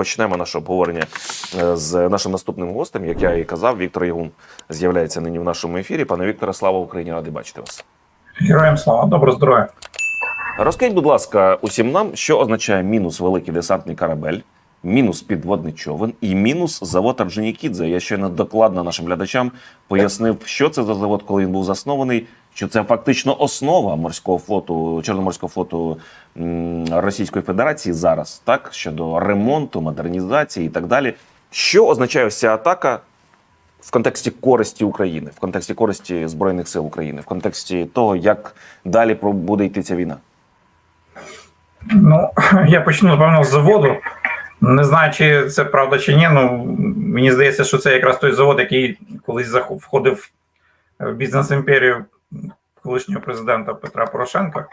почнемо наше обговорення е, з нашим наступним гостем. Як я і казав, Віктор Ягун з'являється нині в нашому ефірі. Пане Вікторе, слава Україні! Радий бачити вас. Героям слава, добро здоров'я. Розкажіть, будь ласка, усім нам, що означає мінус великий десантний корабель, мінус підводний човен і мінус завод Орджонікідзе. Я щойно докладно нашим глядачам пояснив, що це за завод, коли він був заснований. Що це фактично основа морського флоту, Чорноморського флоту Російської Федерації зараз, так щодо ремонту, модернізації і так далі. Що означає вся атака в контексті користі України, в контексті користі Збройних сил України, в контексті того, як далі буде йти ця війна? Ну, я почну, напевно, з заводу. Не знаю, чи це правда чи ні. Ну мені здається, що це якраз той завод, який колись входив в бізнес-імперію колишнього президента Петра Порошенка.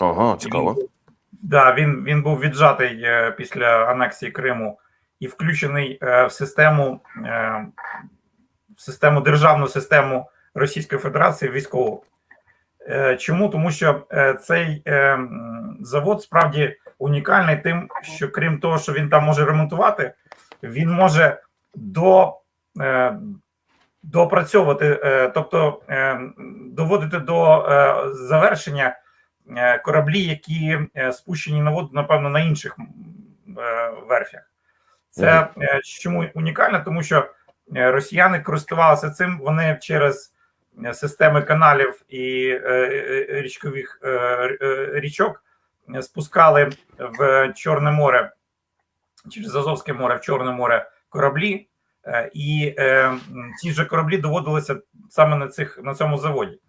Ага, цікаво. Він, да, він, він був віджатий е, після анексії Криму і включений е, в систему е, в систему державну систему Російської Федерації військову. Чому? Тому що цей завод справді унікальний тим, що крім того, що він там може ремонтувати, він може до, доопрацьовувати, е, тобто е, доводити до е, завершення кораблі, які спущені на воду, напевно, на інших верфях. Це чому унікально, тому що росіяни користувалися цим, вони через системи каналів і річкових річок спускали в Чорне море через Азовське море в Чорне море кораблі, і е, ці ж кораблі доводилися саме на цих на цьому заводі.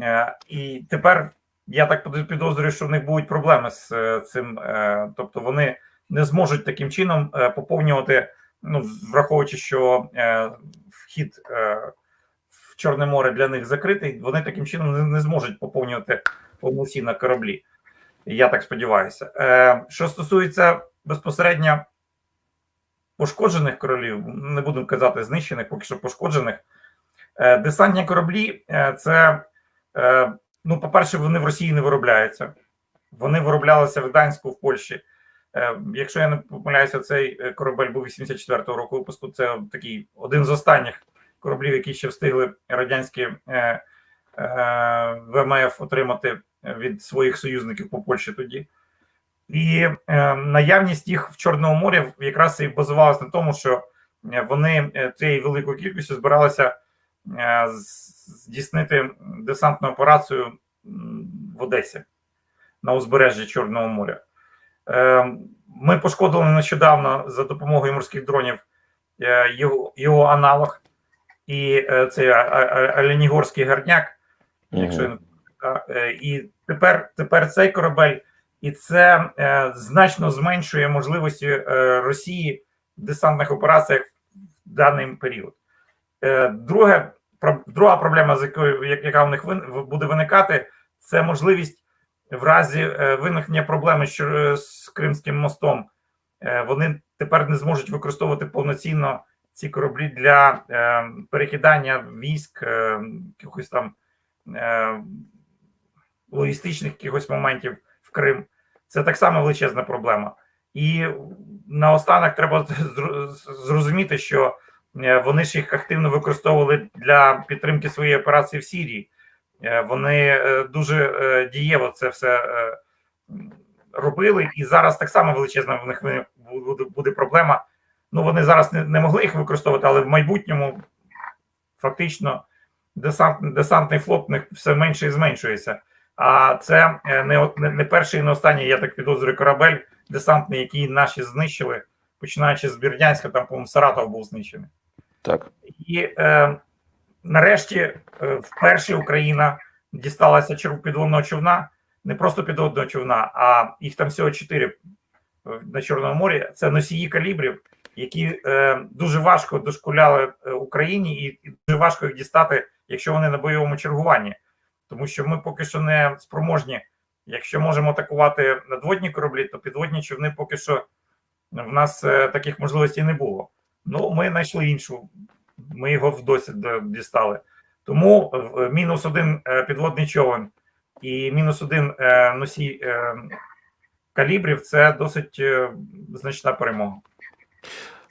Е, І тепер я так підозрюю- що в них будуть проблеми з е, цим. е, Тобто вони не зможуть таким чином е, поповнювати, ну враховуючи, що е, вхід е, в Чорне море для них закритий, вони таким чином не, зможуть поповнювати повноцінно кораблі. Я так сподіваюся. Е, Що стосується безпосередньо пошкоджених королів, не будемо казати знищених, поки що пошкоджених. Е, Десантні кораблі е, це, е, ну, по-перше, вони в Росії не виробляються. Вони вироблялися в Гданську в Польщі. Якщо я не помиляюся, цей корабель був 84-го року випуску. Це такий один з останніх кораблів, які ще встигли радянські ВМФ отримати від своїх союзників по Польщі тоді. І е, наявність їх в Чорному морі якраз і базувалася на тому, що е, вони е, цією великою кількістю збиралися е, здійснити десантну операцію в Одесі на узбережжі Чорного моря. Е, Ми пошкодили нещодавно за допомогою морських дронів е, його, його аналог, і е, це а- а- Оленігорський гарняк, якщо помиляюся. Е, і тепер, тепер цей корабель, і це е, значно зменшує можливості е, Росії в десантних операціях в даний період. Е, друге, про- друга проблема, з якою яка в них вин, буде виникати, це можливість в разі е, виникнення проблеми що, е, з Кримським мостом. Е, вони тепер не зможуть використовувати повноцінно ці кораблі для е, перекидання військ, е, якихось там е, логістичних якихось моментів в Крим. Це так само величезна проблема. І наостанок треба зрозуміти, що е, вони ж їх активно використовували для підтримки своєї операції в Сірії. Е, Вони е, дуже дієво це все робили, і зараз так само величезна в них буде, проблема. Ну вони зараз не, могли їх використовувати, але в майбутньому фактично десант, десантний флот все менше і зменшується. А це е, не, не, не перший і не останній, я так підозрюю, корабель десантний, який наші знищили, починаючи з Бердянська, там, по-моєму, Саратов був знищений. Так. І е, нарешті е, вперше Україна дісталася підводного човна, не просто підводного човна, а їх там всього чотири е, на Чорному морі. Це носії калібрів, які е, дуже важко дошкуляли Україні, і, і дуже важко їх дістати, якщо вони на бойовому чергуванні. Тому що ми поки що не спроможні. Якщо можемо атакувати надводні кораблі, то підводні човни поки що в нас е, таких можливостей не було. Ну, ми знайшли іншу, ми його в досвід дістали. Тому е, мінус один е, підводний човен і мінус один носій калібрів це досить значна перемога.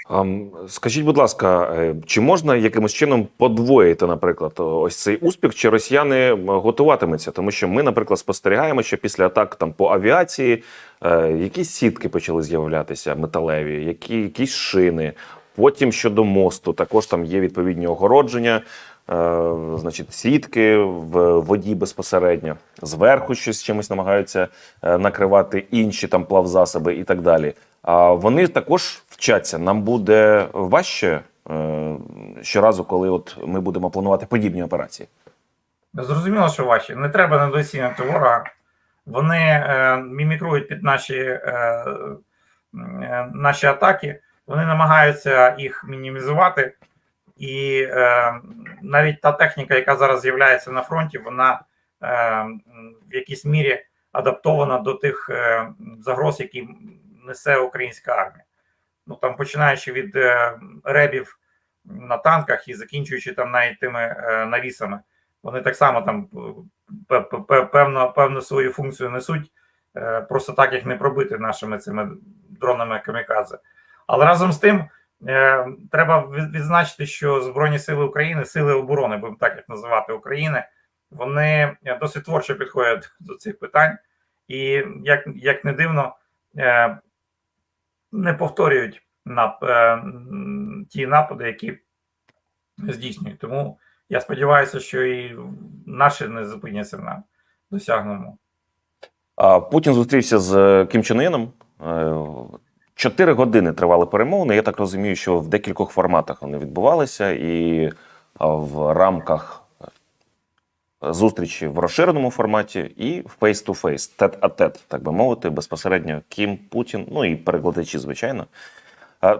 Ам, Скажіть, будь ласка, е, чи можна якимось чином подвоїти, наприклад, ось цей успіх, чи росіяни готуватимуться? Тому що ми, наприклад, спостерігаємо, що після атак там по авіації е, якісь сітки почали з'являтися металеві, які якісь шини. Потім щодо мосту, також там є відповідні огородження, е, значить, сітки в воді безпосередньо. Зверху щось чимось намагаються накривати інші там плавзасоби і так далі. А вони також вчаться. Нам буде важче е, щоразу, коли от ми будемо планувати подібні операції. Зрозуміло, що ваші. Не треба недооцінювати ворога. Вони е, мімікрують під наші, е, е, наші атаки, вони намагаються їх мінімізувати. І е, навіть та техніка, яка зараз з'являється на фронті, вона е, в якійсь мірі адаптована до тих е, загроз, які несе українська армія. Ну там починаючи від е, ребів на танках і закінчуючи там навіть тими е, навісами, вони так само там е, пе- пе- певно, певну свою функцію несуть. Просто так їх не пробити нашими цими дронами камікадзе. Але разом з тим треба відзначити, що Збройні Сили України, сили оборони, будемо так їх називати України, вони досить творчо підходять до цих питань, і як, як не дивно, не повторюють нап, е, ті напади, які здійснюють. Тому я сподіваюся, що і наші не зупиняться на досягненому. А Путін зустрівся з е, Кім Чен Іном. Е, Чотири години тривали перемовини. Я так розумію, що в декількох форматах вони відбувалися, і в рамках зустрічі в розширеному форматі, і в face-to-face, тет-а-тет, так би мовити, безпосередньо Кім, Путін, ну і перекладачі, звичайно.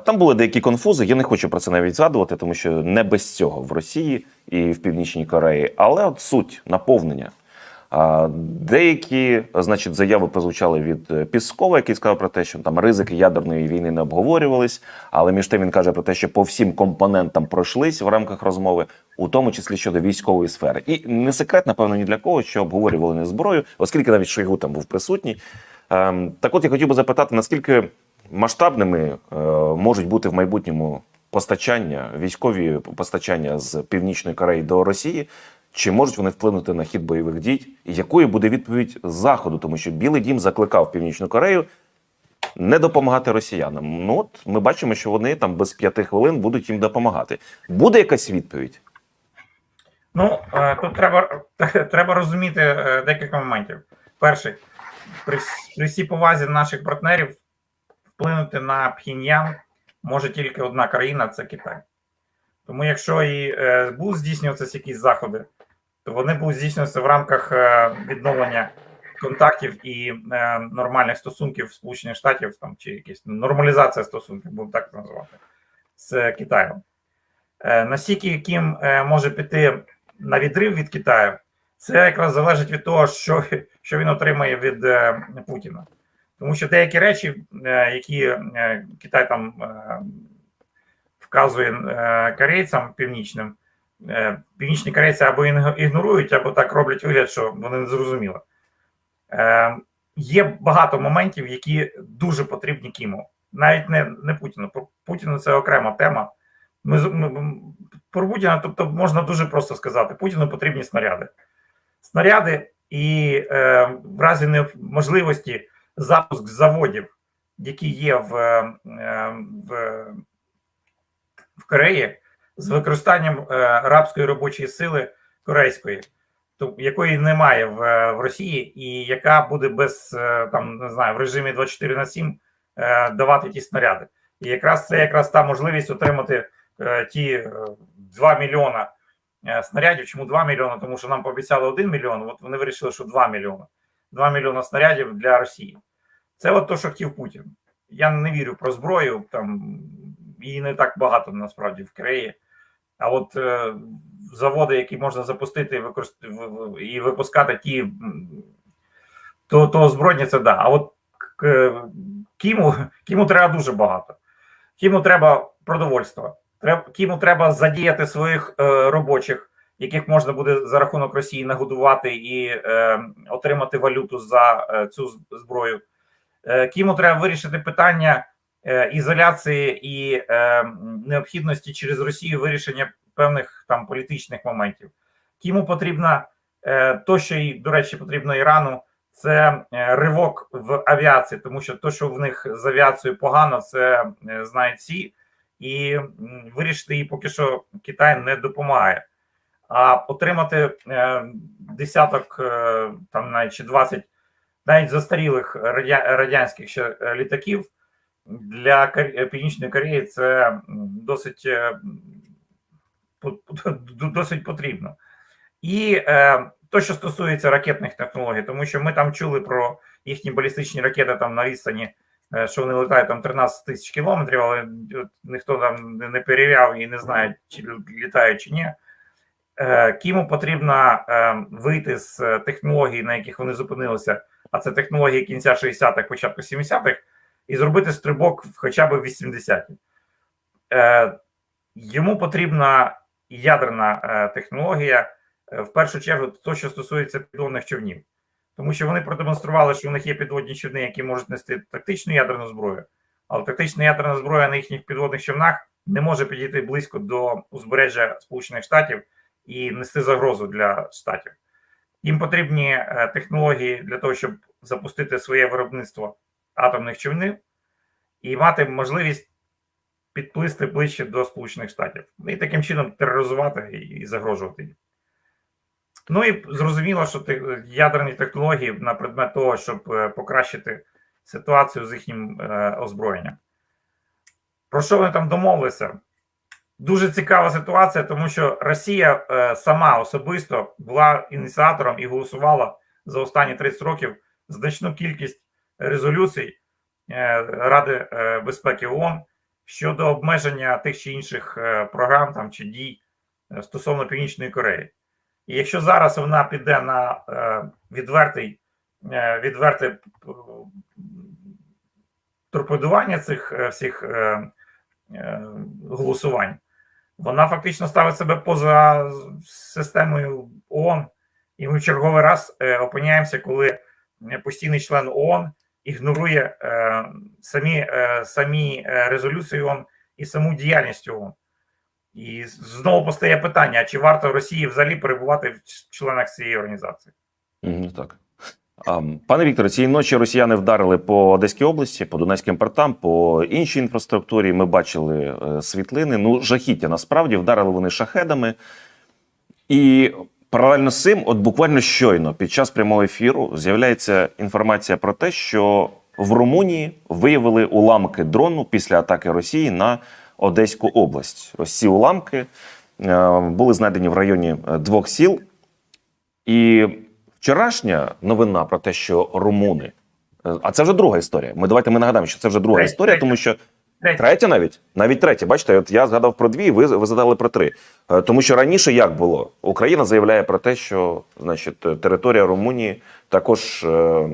Там були деякі конфузи. Я не хочу про це навіть згадувати, тому що не без цього в Росії і в Північній Кореї. Але от суть наповнення. Деякі, значить, заяви прозвучали від е, Піскова, який сказав про те, що там ризики ядерної війни не обговорювались. Але між тим він каже про те, що по всім компонентам пройшлись в рамках розмови, у тому числі щодо військової сфери. І не секрет, напевно, ні для кого, що обговорювали не зброю, оскільки навіть Шойгу там був присутній. Ем, Так от я хотів би запитати, наскільки масштабними е, можуть бути в майбутньому постачання, військові постачання з Північної Кореї до Росії, чи можуть вони вплинути на хід бойових дій? І якою буде відповідь Заходу? Тому що Білий Дім закликав Північну Корею не допомагати росіянам. Ну от ми бачимо, що вони там без п'яти хвилин будуть їм допомагати. Буде якась відповідь? Ну, е, тут треба, треба розуміти е, декілька моментів. Перший, при, при всій повазі наших партнерів вплинути на Пхіньян може тільки одна країна це Китай. Тому якщо і е, будуть здійснюватися якісь заходи, вони будуть здійснюватися в рамках е, відновлення контактів і е, нормальних стосунків Сполучених Штатів там чи якісь нормалізація стосунків, будемо так називати, з Китаєм. Е, Наскільки Кім може піти на відрив від Китаю, це якраз залежить від того, що, що він отримає від Путіна. Тому що деякі речі, які Китай там вказує корейцям північним, північні корейці або ігнорують, або так роблять вигляд, що вони не зрозуміли. Е, Є багато моментів, які дуже потрібні Кіму. Навіть не, не Путіну. Путіну це окрема тема. Ми, ми, про Путіна, тобто можна дуже просто сказати: Путіну потрібні снаряди. Снаряди і е, в разі можливості запуск заводів, які є в, е, в, в Кореї, з використанням е, арабської робочої сили корейської, то, якої немає в, е, в Росії, і яка буде без е, там не знаю в режимі 24 на 7 е, давати ті снаряди. І якраз це якраз та можливість отримати ті е, 2 мільйона снарядів. Чому 2 мільйони? Тому що нам пообіцяли 1 мільйон. От вони вирішили, що 2 мільйони. 2 мільйона снарядів для Росії. Це от то, що хотів Путін. Я не вірю про зброю, там її не так багато насправді в Кореї. А от е, заводи, які можна запустити і, випускати ті то, то озброєння, це да. А от Кіму, Кіму треба дуже багато. Кіму треба продовольство. Треба, Кіму треба задіяти своїх е, робочих, яких можна буде за рахунок Росії нагодувати і е, отримати валюту за е, цю зброю. Е, Кіму треба вирішити питання е, ізоляції і е, необхідності через Росію вирішення певних там політичних моментів. Йому потрібна е, то, що й, до речі, потрібно Ірану, це ривок в авіації, тому що то, що в них з авіацією погано, це е, знають всі, і вирішити її поки що Китай не допомагає. А отримати е, десяток, е, там навіть чи 20 навіть застарілих радянських ще літаків для е, Північної Кореї це досить, е, досить потрібно. І е, то, що стосується ракетних технологій, тому що ми там чули про їхні балістичні ракети там на відстані, що вони летають там 13 тисяч кілометрів, але ніхто там не перевіряв і не знає, чи літають чи ні. Кіму потрібно вийти з технологій, на яких вони зупинилися, а це технології кінця 60-х, початку 70-х, і зробити стрибок хоча б 80-ті. Е, Йому потрібна ядерна е, технологія, е, в першу чергу, то, що стосується підводних човнів. Тому що вони продемонстрували, що у них є підводні човни, які можуть нести тактичну ядерну зброю, але тактична ядерна зброя на їхніх підводних човнах не може підійти близько до узбережжя Сполучених Штатів і нести загрозу для штатів. Їм потрібні е, технології для того, щоб запустити своє виробництво атомних човнів і мати можливість підплисти ближче до Сполучених Штатів і таким чином тероризувати і- загрожувати їм. Ну і зрозуміло, що ядерні технології на предмет того, щоб е, покращити ситуацію з їхнім е, озброєнням. Про що вони там домовилися? Дуже цікава ситуація, тому що Росія е, сама особисто була ініціатором і голосувала за останні 30 років значну кількість резолюцій е, Ради е, безпеки ООН щодо обмеження тих чи інших е, програм там чи дій стосовно Північної Кореї. І якщо зараз вона піде на відвертий, відверте торпедування цих всіх голосувань, вона фактично ставить себе поза системою ООН, і ми в черговий раз опиняємося, коли постійний член ООН ігнорує е, самі, е, самі е, резолюції ООН і саму діяльність ООН. І знову постає питання: чи варто Росії взагалі перебувати в членах цієї організації? Мгм, Так. Пане Вікторе, цієї ночі росіяни вдарили по Одеській області, по Донецьким портам, по іншій інфраструктурі. Ми бачили світлини. Ну, жахіття насправді вдарили вони шахедами. І паралельно з цим, от буквально щойно, під час прямого ефіру, з'являється інформація про те, що в Румунії виявили уламки дрону після атаки Росії на Одеську область. Ось ці уламки е, були знайдені в районі е, двох сіл. І вчорашня новина про те, що румуни. е, А це вже друга історія. Ми давайте ми нагадаємо, що це вже друга історія, тому що. Третя навіть навіть третя. Бачите, от я згадав про дві, ви, ви задали про три. Е, Тому що раніше як було? Україна заявляє про те, що значить е, територія Румунії також. е,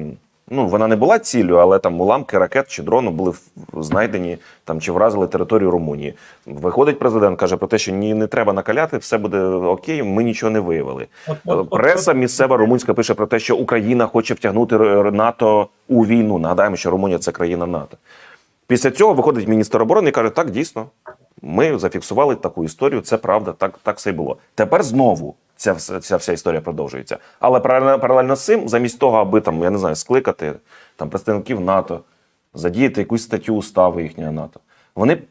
Ну, вона не була ціллю, але там уламки ракет чи дрону були знайдені там чи вразили територію Румунії. Виходить президент, каже про те, що ні, не треба накаляти, все буде окей. Ми нічого не виявили. От- от- от- Преса місцева румунська пише про те, що Україна хоче втягнути НАТО у війну. Нагадаємо, що Румунія це країна НАТО. Після цього виходить міністр оборони і каже: так, дійсно, ми зафіксували таку історію, це правда, так, так все й було. Тепер знову ця, ця вся історія продовжується. Але паралельно, з цим, замість того, аби там, я не знаю, скликати там представників НАТО, задіяти якусь статтю устави їхнього НАТО, вони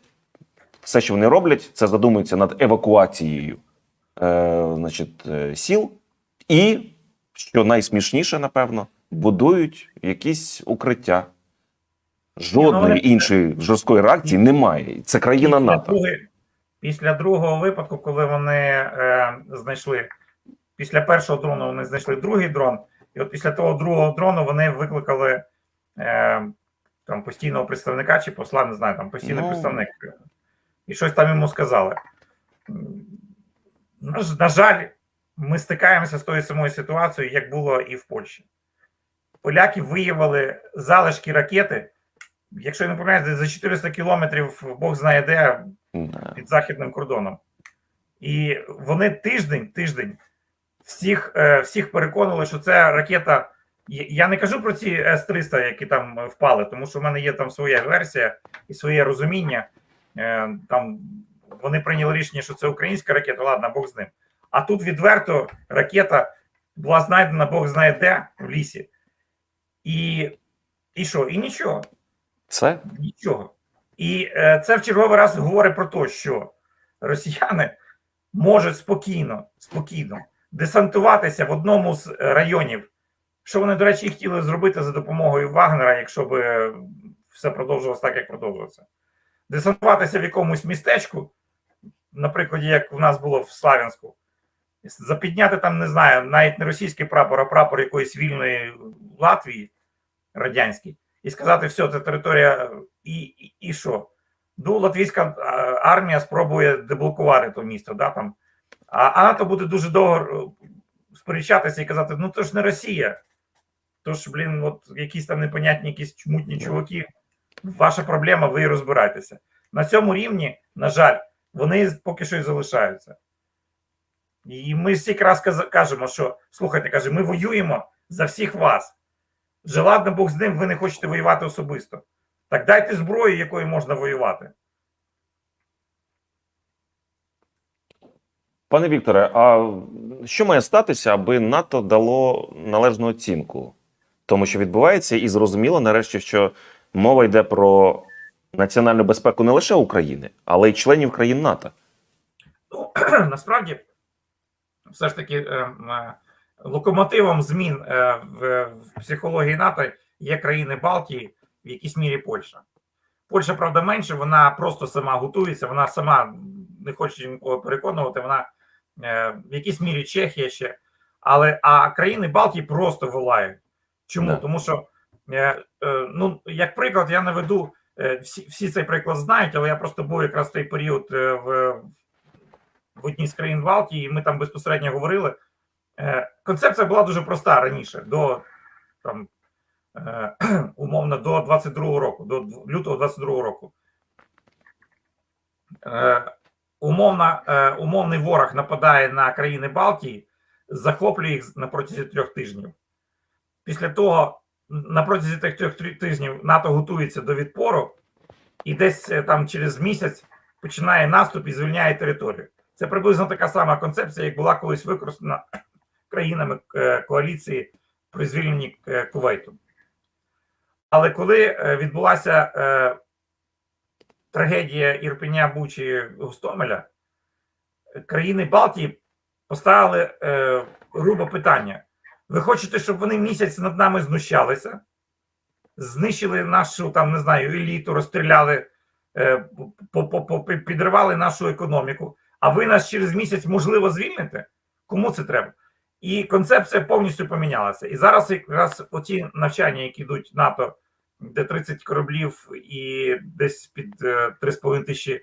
все, що вони роблять, це задумуються над евакуацією е, значить, е, сіл, і, що найсмішніше, напевно, будують якісь укриття. Ну, Жодної іншої жорсткої реакції немає. Це країна після НАТО. Після другого випадку, коли вони е, знайшли після першого дрону, вони знайшли другий дрон, і от після того другого дрону вони викликали е, там постійного представника чи посла, не знаю, там постійний Ну. представник, і щось там йому сказали. На, на жаль, ми стикаємося з тою самою ситуацією, як було і в Польщі. Поляки виявили залишки ракети. Якщо я не помиляюсь, за 400 кілометрів Бог знає де під західним кордоном. І вони тиждень, тиждень всіх, е, всіх переконували, що це ракета Я- не кажу про ці С-300, які там впали, тому що в мене є там своя версія і своє розуміння. Е, Там вони прийняли рішення, що це українська ракета, ладно, Бог з ним. А тут відверто ракета була знайдена Бог знає де в лісі. І, і що? І нічого. Все? Нічого. І е, це в черговий раз говорить про те, що росіяни можуть спокійно, спокійно десантуватися в одному з районів, що вони, до речі, хотіли зробити за допомогою Вагнера, якщо б е, все продовжувалося так, як продовжується. Десантуватися в якомусь містечку, наприклад, як у нас було в Славянську, запідняти там, не знаю, навіть не російський прапор, а прапор якоїсь вільної Латвії радянський, і сказати, все, це територія, і, і, і що? Ну, латвійська армія спробує деблокувати то місто, да, там. А, а НАТО буде дуже довго е, сперечатися і казати: ну то ж не Росія. То ж, блін, от якісь там непонятні, якісь чмутні чуваки. Ваша проблема, ви розбирайтеся. На цьому рівні, на жаль, вони поки що і залишаються. І ми стільки раз каз- кажемо, що слухайте, каже, ми воюємо за всіх вас. Вже ладно, Бог з ним, ви не хочете воювати особисто. Так дайте зброю, якою можна воювати. Пане Вікторе, а що має статися, аби НАТО дало належну оцінку тому, що відбувається, і зрозуміло нарешті, що мова йде про національну безпеку не лише України, але й членів країн НАТО. Ну, насправді, все ж таки, е, е, локомотивом змін е, в, психології НАТО є країни Балтії, в якійсь мірі Польща. Польща, правда, менше, вона просто сама готується, вона сама не хоче нікого переконувати, вона е, в якійсь мірі Чехія ще. Але а країни Балтії просто волають. Чому? Да. Тому що, е, ну, як приклад, я наведу, всі, всі цей приклад знають, але я просто був якраз в той період в, в одній з країн Балтії, і ми там безпосередньо говорили. Е, Концепція була дуже проста раніше, до там, е, умовно до 22-го року, до лютого 22-го року. Е, Умовно, умовний ворог нападає на країни Балтії, захоплює їх на протязі трьох тижнів. Після того, на протязі тих трьох тижнів НАТО готується до відпору, і десь там через місяць починає наступ і звільняє територію. Це приблизно така сама концепція, як була колись використана країнами е, коаліції при звільненні е, Кувейту. Але коли е, відбулася трагедія Ірпеня Бучі Гостомеля, країни Балтії поставили грубе питання: ви хочете, щоб вони місяць над нами знущалися, знищили нашу там, не знаю, еліту, розстріляли, підривали нашу економіку, а ви нас через місяць можливо звільните? Кому це треба? І концепція повністю помінялася. І зараз якраз оті навчання, які йдуть НАТО, де 30 кораблів і десь під е, 3,5 тисячі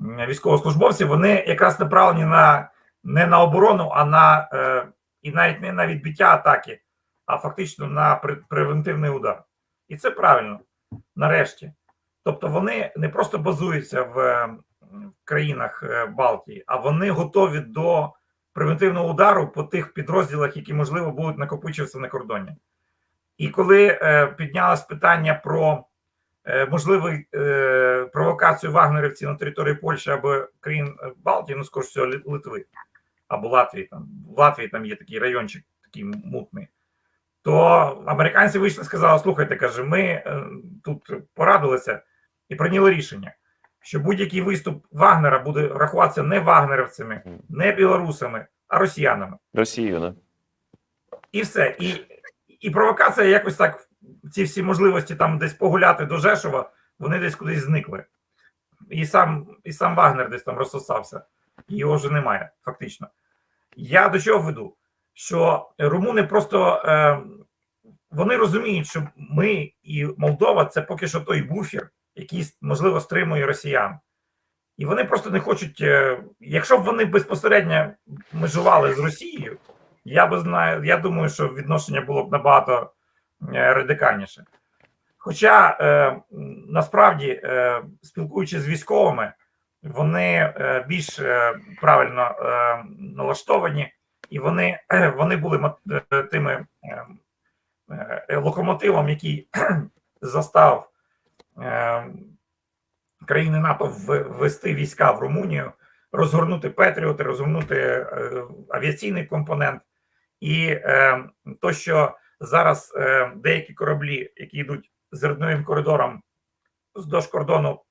м, військовослужбовців, вони якраз направлені на не на оборону, а на е, і навіть не на відбиття атаки, а фактично на превентивний удар. І це правильно нарешті. Тобто вони не просто базуються в е, в країнах е, Балтії, а вони готові до превентивного удару по тих підрозділах, які можливо будуть накопичуватися на кордоні. І коли е, піднялось питання про е, можливу е, провокацію вагнерівців на території Польщі або країн е, Балтії, ну скоріш всього, Литви або Латвії, там в Латвії там є такий райончик, такий мутний. То американці вийшли і сказали: слухайте, каже, ми е, тут порадилися і прийняли рішення, що будь-який виступ Вагнера буде рахуватися не вагнерівцями, не білорусами, а росіянами. Росією, да? І все. І, і провокація якось так, ці всі можливості там десь погуляти до Жешова, вони десь кудись зникли. І сам, і сам Вагнер десь там розсосався. І Його вже немає, фактично. Я до чого веду? Що румуни просто е, вони розуміють, що ми і Молдова це поки що той буфер, який, можливо, стримує росіян. І вони просто не хочуть. е, Якщо б вони безпосередньо межували з Росією, я би знаю, я думаю, що відношення було б набагато е, радикальніше. Хоча е, насправді, е, спілкуючись з військовими, вони е, більш правильно е, налаштовані, і вони, вони були тими е, е, локомотивом, який застав країни НАТО ввести війська в Румунію, розгорнути Петріоти, розгорнути е, авіаційний компонент. І е, то, що зараз е, деякі кораблі, які йдуть зерновим коридором вздовж кордону,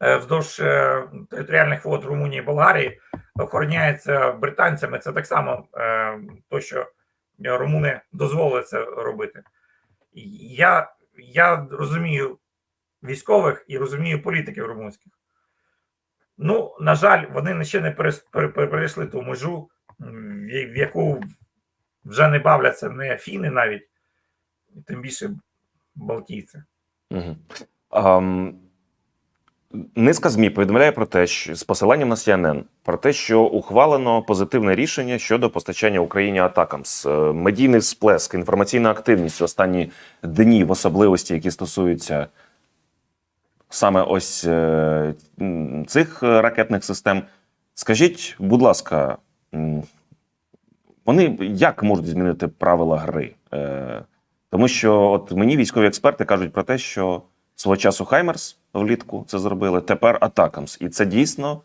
е, вздовж територіальних вод Румунії і Болгарії, охороняється британцями. Це так само то, що румуни дозволили це робити. Я, я розумію військових і розумію політиків румунських. Ну, на жаль, вони ще не перейшли ту межу, в яку вже не бавляться не фіни навіть, тим більше балтійці. Угу. Um, низка ЗМІ повідомляє про те, що з посиланням на CNN, про те, що ухвалено позитивне рішення щодо постачання Україні Атакамс. Е, Медійний сплеск, інформаційна активність в останні дні, в особливості, які стосуються саме ось е, цих ракетних систем. Скажіть, будь ласка, вони як можуть змінити правила гри? Е, тому що от мені військові експерти кажуть про те, що свого часу Хаймерс влітку це зробили, тепер Атакамс. І це дійсно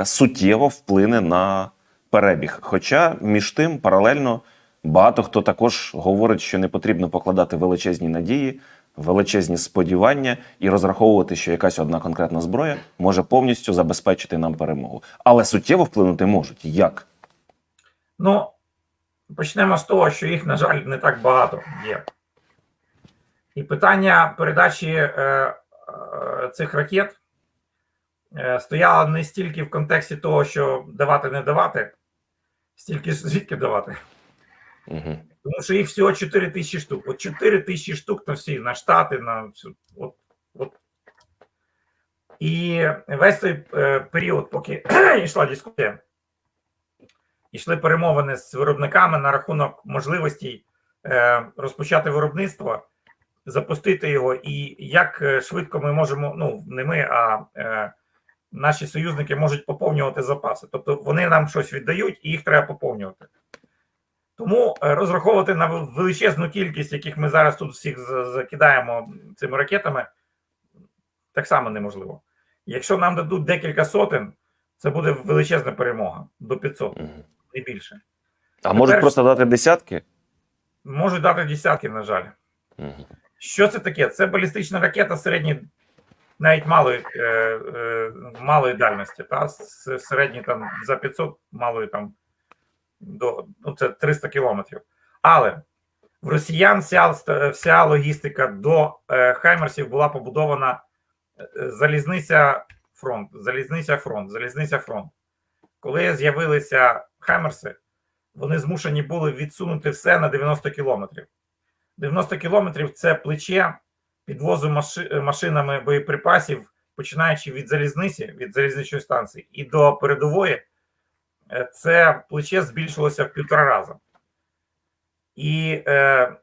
е, суттєво вплине на перебіг. Хоча між тим паралельно багато хто також говорить, що не потрібно покладати величезні надії, величезні сподівання і розраховувати, що якась одна конкретна зброя може повністю забезпечити нам перемогу. Але суттєво вплинути можуть. Як? Ну, почнемо з того, що їх, на жаль, не так багато є. І питання передачі е, цих ракет е, стояло не стільки в контексті того, що давати не давати, стільки звідки давати. Угу. Тому що їх всього 4 тисячі штук. От 4 тисячі штук на всі, на штати, на всю. От, от. І весь цей е, період, поки йшла дискусія, йшли перемовини з виробниками на рахунок можливості е, розпочати виробництво, запустити його, і як е, швидко ми можемо, ну не ми, а е, наші союзники можуть поповнювати запаси. Тобто вони нам щось віддають, і їх треба поповнювати. Тому е, розраховувати на величезну кількість, яких ми зараз тут всіх закидаємо цими ракетами, так само неможливо. Якщо нам дадуть декілька сотень, це буде величезна перемога до 500, Угу. не більше. А можуть просто дати десятки? Можуть дати десятки, на жаль. Угу. Що це таке? Це балістична ракета середньої, навіть малої, е, е, малої дальності, та с- середньої там за 500, малої там до ну, це 300 кілометрів. Але в росіян вся, вся логістика до е, Хаймерсів була побудована залізниця фронт, залізниця фронт, залізниця фронт. Коли з'явилися Хаймерси, вони змушені були відсунути все на 90 кілометрів. 90 кілометрів це плече підвозу маши, машинами боєприпасів, починаючи від залізниці, від залізничної станції і до передової, е, це плече збільшилося в півтора рази. І е,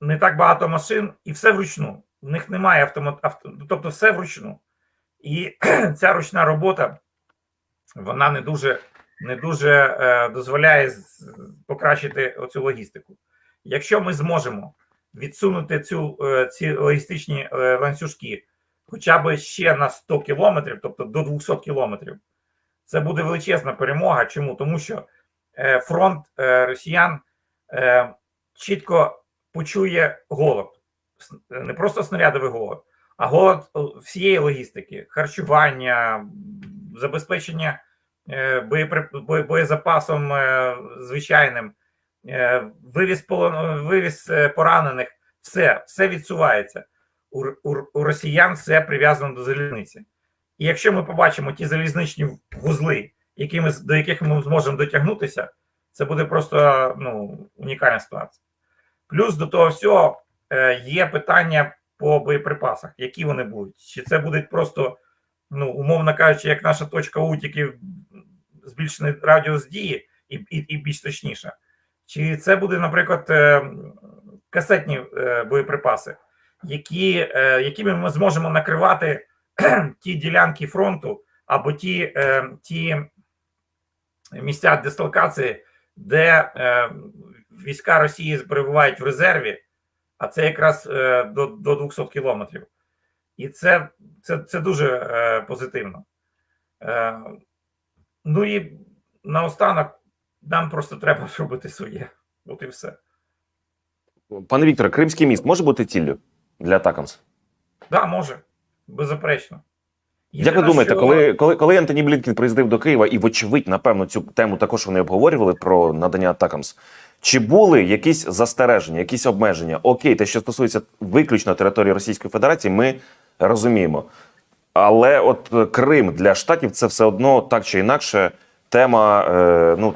не так багато машин, і все вручну. В них немає автомат, авто, тобто все вручну. І ця ручна робота, вона не дуже, не дуже е, дозволяє покращити оцю логістику. Якщо ми зможемо відсунути цю, е, ці логістичні е, ланцюжки хоча б ще на 100 кілометрів, тобто до 200 кілометрів, це буде величезна перемога. Чому? Тому що е, фронт росіян чітко почує голод, не просто снарядовий голод, а голод всієї логістики, харчування, забезпечення боєзапасом звичайним, вивіз полон, вивіз е, поранених, все, все відсувається. У, у, у росіян все прив'язано до залізниці. І якщо ми побачимо ті залізничні вузли, які ми, до яких ми зможемо дотягнутися, це буде просто ну, унікальна ситуація. Плюс до того всього е, є питання по боєприпасах, які вони будуть. Чи це будуть просто, ну, умовно кажучи, як наша точка У, тільки збільшений радіус дії і, і, і більш точніше. Чи це буде, наприклад, е, касетні е, боєприпаси, які, е, якими ми зможемо накривати ті ділянки фронту або ті, ті місця дислокації, де війська Росії перебувають в резерві, а це якраз до, до 200 кілометрів. І це, це, це дуже позитивно. Ну і наостанок нам просто треба зробити своє. От і все. Пане Вікторе, Кримський міст може бути ціллю для Атакамс? Так, да, може, беззаперечно. Як ви думаєте, що- коли, коли, коли Антоні Блінкен приїздив до Києва, і, вочевидь, напевно, цю тему також вони обговорювали про надання Атакамс, чи були якісь застереження, якісь обмеження? Окей, те, що стосується виключно території Російської Федерації, ми розуміємо. Але от Крим для штатів це все одно так чи інакше тема. Е, ну,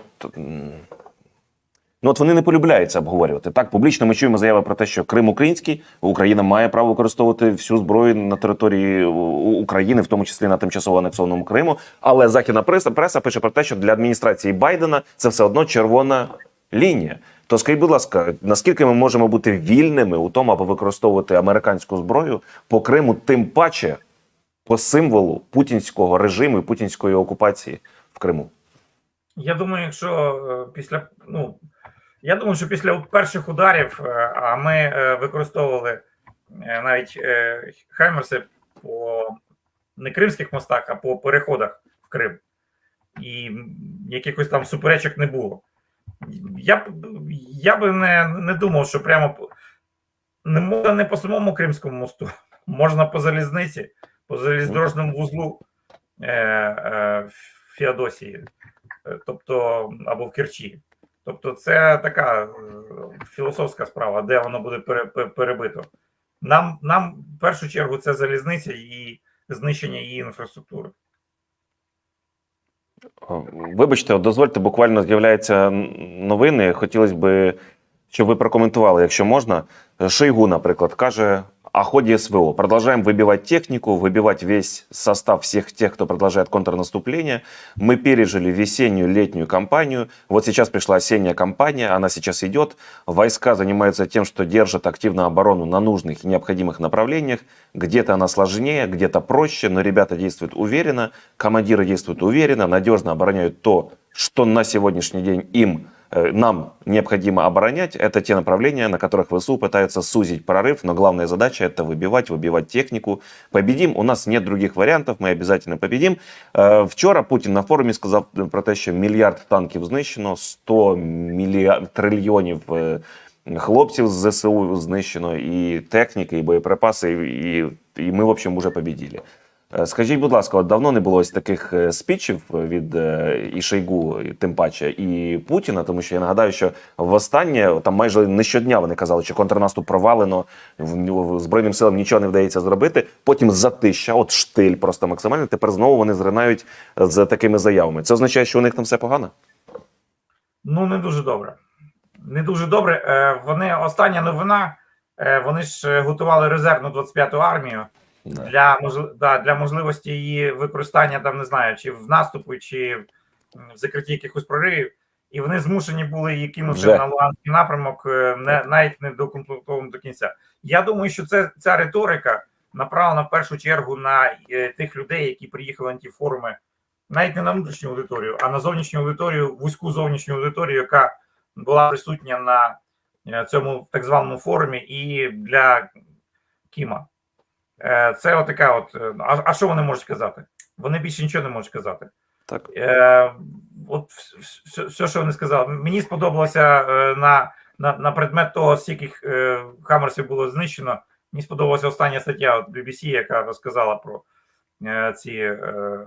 ну от вони не полюбляють це обговорювати. Так, публічно ми чуємо заяви про те, що Крим український, Україна має право використовувати всю зброю на території України, в тому числі на тимчасово анексованому Криму. Але західна преса, преса пише про те, що для адміністрації Байдена це все одно червона лінія. То скажіть, будь ласка, наскільки ми можемо бути вільними у тому, аби використовувати американську зброю по Криму, тим паче по символу путінського режиму і путінської окупації в Криму? Я думаю, якщо е, після ну я думаю, що після перших ударів, е, а ми е, використовували навіть хаймерси по не кримських мостах, а по переходах в Крим, і якихось там суперечок не було. Я б я би не, не думав, що прямо не можна не по самому Кримському мосту, можна по залізниці, по залізнодорожному вузлу е, е, Феодосії тобто або в Керчі. Тобто, це така е, філософська справа, де воно буде перебито. Нам, нам в першу чергу це залізниця і знищення її інфраструктури. Вибачте, дозвольте, буквально з'являються новини. Хотілося б, щоб ви прокоментували, якщо можна. Шойгу, наприклад, каже о ходе СВО. Продолжаем выбивать технику, выбивать весь состав всех тех, кто продолжает контрнаступление. Мы пережили весеннюю, летнюю кампанию. Вот сейчас пришла осенняя кампания, она сейчас идет. Войска занимаются тем, что держат активно оборону на нужных и необходимых направлениях. Где-то она сложнее, где-то проще, но ребята действуют уверенно, командиры действуют уверенно, надежно обороняют то, что на сегодняшний день им нам необходимо оборонять, это те направления, на которых ВСУ пытаются сузить прорыв, но главная задача это выбивать, выбивать технику. Победим, у нас нет других варіантів, ми обязательно победим. Е, Вчора Путін на форумі сказав про те, що мільярд танків знищено, 100 мільярд трильйонів е, хлопців з ЗСУ знищено, і техніки, і боєприпаси, і, і ми, в общем, уже победили. Е, Скажіть, будь ласка, от давно не було ось таких е, спічів від е, і Шойгу, і тим паче, і Путіна, тому що я нагадаю, що востаннє там майже не щодня вони казали, що контрнаступ провалено, в, збройним силам нічого не вдається зробити. Потім затища, от штиль просто максимально. Тепер знову вони зринають з такими заявами. Це означає, що у них там все погано? Ну, не дуже добре. Не дуже добре. Вони остання новина. Вони ж готували резервну 25-ту армію. Для да, для можливості її використання, там не знаю, чи в наступу, чи в закритті якихось проривів. І вони змушені були її кинути на Луганський напрямок, е, не навіть не докомплектований до кінця. Я думаю, що це ця риторика направлена в першу чергу на е, тих людей, які приїхали на ті форуми, навіть не на внутрішню аудиторію, а на зовнішню аудиторію, вузьку зовнішню аудиторію, яка була присутня на е, цьому так званому форумі, і для Кіма. Е, Це отака от. е, А, а що вони можуть казати? Вони більше нічого не можуть казати. Так. Е, От все, все, що вони сказали. Мені сподобалося е, на, на, на предмет того, скільки е, хамерсів було знищено. Мені сподобалася остання стаття от BBC, яка розказала про е, ці е,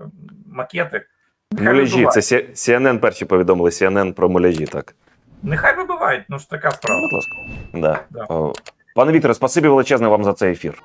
макети. Нехай Муляжі, вибивають. це CNN перші повідомили CNN про муляжі, так. Нехай вибивають, ну ж така справа. Будь ласка. Да. Да. Пане Вікторе, спасибі величезне вам за цей ефір.